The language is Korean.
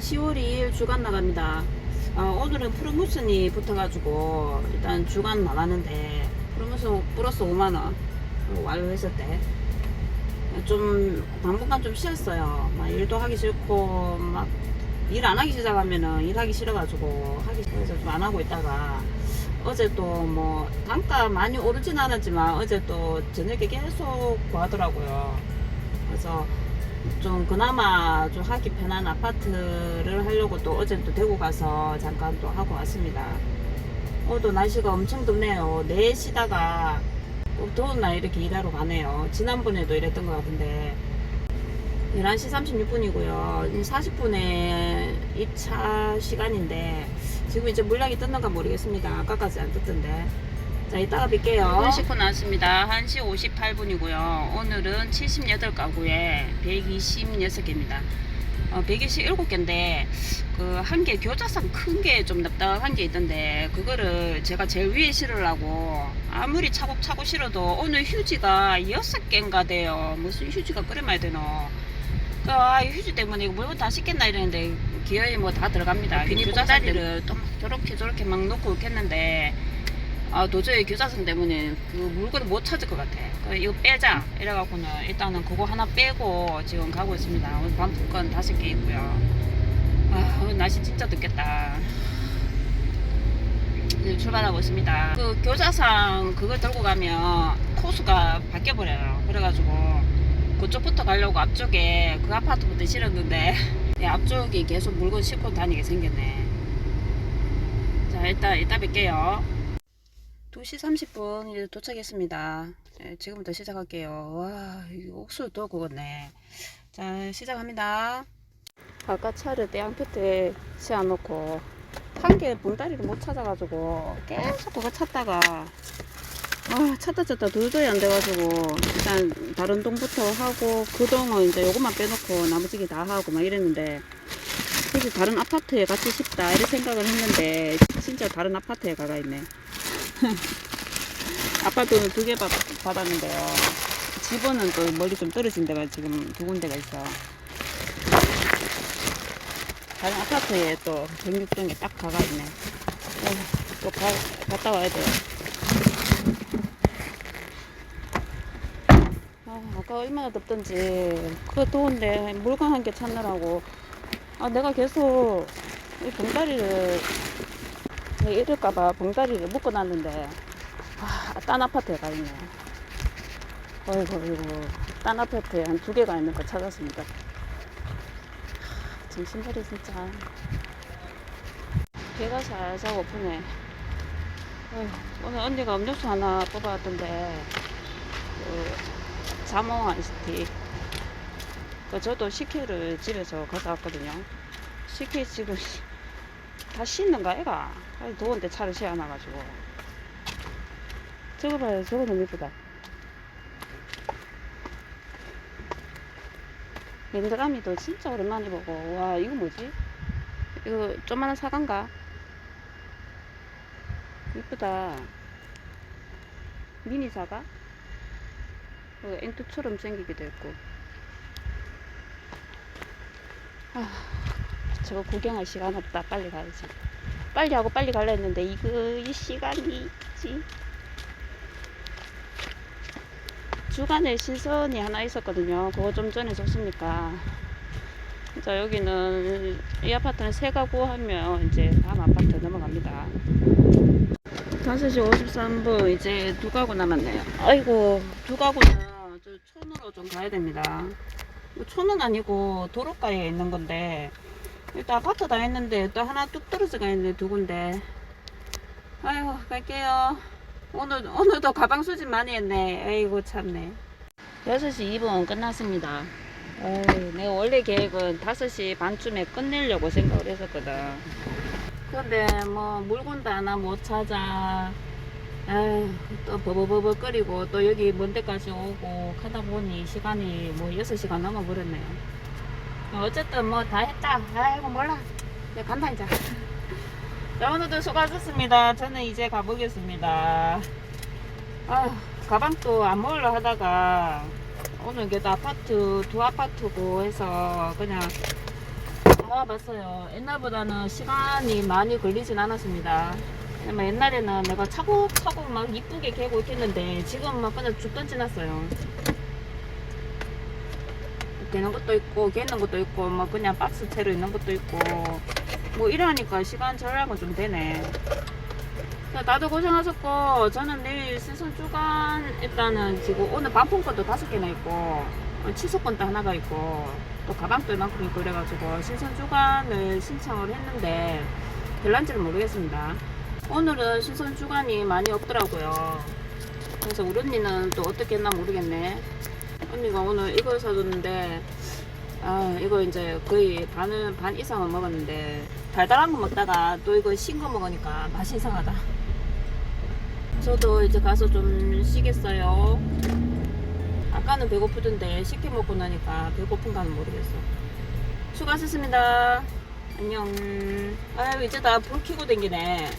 10월 2일 주간 나갑니다. 아, 오늘은 프로모션이 붙어가지고 일단 주간 나가는데 프로모션 플러스 5만원 완료했을 때 좀 당분간 좀 쉬었어요. 막 일도 하기 싫고 막 일 안 하기 시작하면은 일하기 싫어가지고 하기 싫어서 좀 안 하고 있다가 어제 또 뭐 단가 많이 오르진 않았지만 어제 또 저녁에 계속 구하더라고요. 그래서 좀 그나마 좀 하기 편한 아파트를 하려고 또 어제 또 대구 가서 잠깐 또 하고 왔습니다. 오늘도 날씨가 엄청 덥네요. 4시다가 꼭 더운 날 이렇게 일하러 가네요. 지난번에도 이랬던 것 같은데 11시 36분이고요. 40분에 입차 시간인데 지금 이제 물량이 떴는가 모르겠습니다. 아까까지 안 떴던데. 자, 이따가 뵐게요. 1분 씻고 나왔습니다. 1시 58분이고요. 오늘은 78가구에 126개입니다. 어, 127개인데 그 한 개 교자상 큰 게 좀 납작한 게 있던데 그거를 제가 제일 위에 실으려고 아무리 차곡차곡 실어도 오늘 휴지가 6개인가 돼요. 무슨 휴지가 많이 되노. 그, 아, 이 휴지 때문에 이거 물건 다 씻겠나 이랬는데 기어이 뭐 다 들어갑니다. 교자리를 또 저렇게 저렇게 막 놓고 있겠는데 아 도저히 교자선 때문에 그 물건을 못 찾을 것 같아. 그 이거 빼자 이래갖고는 일단은 그거 하나 빼고 지금 가고 있습니다. 오늘 반품권 다섯 개 있고요. 아 오늘 날씨 진짜 덥겠다. 출발하고 있습니다. 그 교자상 그거 들고 가면 코스가 바뀌어 버려요. 그래가지고 그쪽부터 가려고 앞쪽에 그 아파트부터 실었는데 네, 앞쪽이 계속 물건 싣고 다니게 생겼네. 자 일단 이따 뵐게요. 2시 30분 이제 도착했습니다. 네, 지금부터 시작할게요. 와, 이 옥수수 또 그거네. 자, 시작합니다. 아까 차를 떼양볕에 세워놓고 한 개 봉다리를 못 찾아가지고 계속 그거 찾다가 아, 찾다 찾다 도저히 안 돼가지고 일단 다른 동부터 하고 그 동은 이제 요것만 빼놓고 나머지 다 하고 막 이랬는데 혹시 다른 아파트에 같이 싶다 이런 생각을 했는데 진짜 다른 아파트에 가가 있네. 아파트는 두개 받았는데요. 집은 또 멀리 좀 떨어진 데가 지금 두 군데가 있어. 다른 아파트에 또 정육동에 딱 가가 있네. 어, 또 가, 갔다 와야 돼요. 아, 아까 얼마나 덥던지. 그 더운데 물건 한 개 찾느라고. 아, 내가 계속 이 봉다리를 이럴까봐 봉다리를 묶어놨는데, 아, 딴 아파트에 가 있네. 어이구, 어이구. 딴 아파트에 한 두 개가 있는 거 찾았습니다. 정신벌이 진짜. 배가 살살 고프네. 어휴, 오늘 언니가 음료수 하나 뽑아왔던데, 그, 자몽 아이스티. 그 저도 식혜를 집에서 가져왔거든요. 식혜 지금 다 씻는가 애가? 아니 더운데 차를 세워놔가지고. 저거 봐요, 저거 너무 예쁘다. 랜드라미도 진짜 오랜만에 보고 와 이거 뭐지? 이거 좀만한 사과인가? 이쁘다 미니 사과? 그 앵두처럼 생기기도 했고 아 저거 구경할 시간 없다 빨리 가야지 빨리 하고 빨리 갈라 했는데 이거 이 시간이 있지 주간에 신선이 하나 있었거든요. 그거 좀 전에 줬으니까. 자, 여기는 이 아파트는 세 가구 하면 이제 다음 아파트 넘어갑니다. 5시 53분 이제 두 가구 남았네요. 아이고, 두 가구는 저 촌으로 좀 가야 됩니다. 뭐 촌은 아니고 도로가에 있는 건데 일단 아파트 다 했는데 또 하나 뚝 떨어져 가 있네 두 군데. 아이고, 갈게요. 오늘, 오늘도 가방 수집 많이 했네. 아이고, 참네. 6시 2분 끝났습니다. 내가 원래 계획은 5시 반쯤에 끝내려고 생각을 했었거든. 근데 뭐, 물건도 하나 못 찾아. 에이, 또 버버버버 끓이고 또 여기 먼 데까지 오고 하다 보니 시간이 뭐 6시간 넘어버렸네요. 어쨌든 뭐 다 했다. 아이고, 몰라. 이제 간다, 이제. 자, 오늘도 수고하셨습니다. 저는 이제 가보겠습니다. 아, 가방도 안 먹으려 하다가 오늘 그래도 아파트 두 아파트고 해서 그냥 뭐 알아봤어요. 옛날보다는 시간이 많이 걸리진 않았습니다. 왜냐면 옛날에는 내가 차곡차곡 막 이쁘게 개고 있겠는데 지금 막 그냥 죽던 지났어요. 되는 것도 있고 개는 것도 있고 막 그냥 박스 채로 있는 것도 있고 뭐 이러니까 시간 절약은 좀 되네. 자, 다들 고생하셨고 저는 내일 신선 주간 일단은 지금 오늘 반품 것도 다섯 개나 있고 어, 취소 건도 하나가 있고 또 가방도 이만큼 있고 그래가지고 신선 주간을 신청을 했는데 될란지는 모르겠습니다. 오늘은 신선 주간이 많이 없더라고요. 그래서 우리 언니는 또 어떻게 했나 모르겠네. 언니가 오늘 이걸 사줬는데 아 이거 이제 거의 반을 반 이상을 먹었는데 달달한 거 먹다가 또 이거 신 거 먹으니까 맛이 이상하다. 저도 이제 가서 좀 쉬겠어요. 아까는 배고프던데 식혜 먹고 나니까 배고픈가는 모르겠어. 수고하셨습니다. 안녕. 아유 이제 다 불 켜고 댕기네.